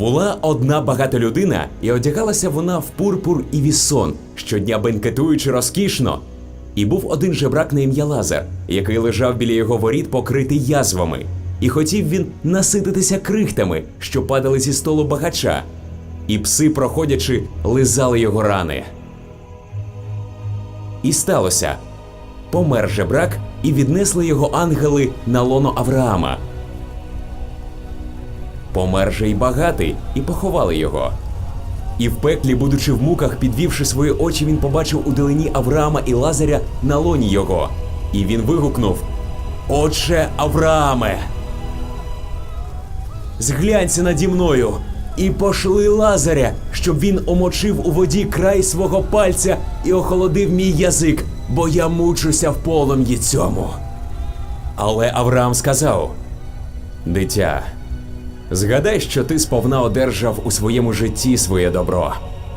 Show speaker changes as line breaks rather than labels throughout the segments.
Була одна багата людина, і одягалася вона в пурпур і вісон, щодня бенкетуючи розкішно. І був один жебрак на ім'я Лазар, який лежав біля його воріт, покритий язвами, і хотів він насититися крихтами, що падали зі столу багача, і пси, проходячи, лизали його рани. І сталося. Помер жебрак, і віднесли його ангели на лоно Авраама. Помер же й багатий, і поховали його. І в пеклі, будучи в муках, підвівши свої очі, він побачив у далині Авраама і Лазаря на лоні його. І він вигукнув: Отче Аврааме! Зглянься наді мною і пошли Лазаря, щоб він омочив у воді край свого пальця і охолодив мій язик, бо я мучуся в полум'ї цьому. Але Авраам сказав: Дитя, згадай, що ти сповна одержав у своєму житті своє добро,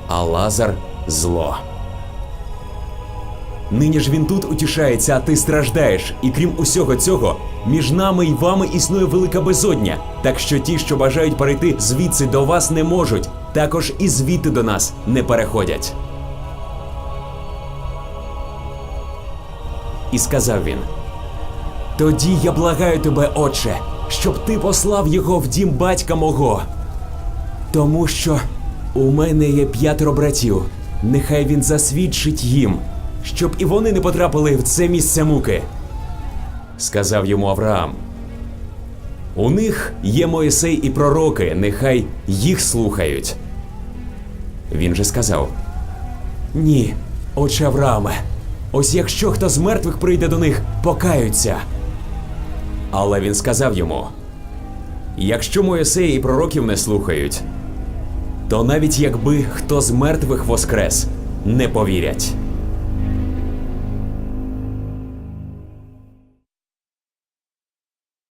а Лазар зло. Нині ж він тут утішається, а ти страждаєш, і крім усього цього, між нами і вами існує велика безодня. Так що ті, що бажають перейти звідси до вас, не можуть, також і звідти до нас не переходять. І сказав він: Тоді я благаю тебе, отче, щоб ти послав його в дім батька мого. Тому що у мене є п'ятеро братів, нехай він засвідчить їм, щоб і вони не потрапили в це місце муки. Сказав йому Авраам. У них є Моїсей і пророки, нехай їх слухають. Він же сказав: Ні, отче Аврааме, ось якщо хто з мертвих прийде до них, покаються. Але він сказав йому: Якщо моєсеї і пророків не слухають, то навіть якби хто з мертвих воскрес, не повірять.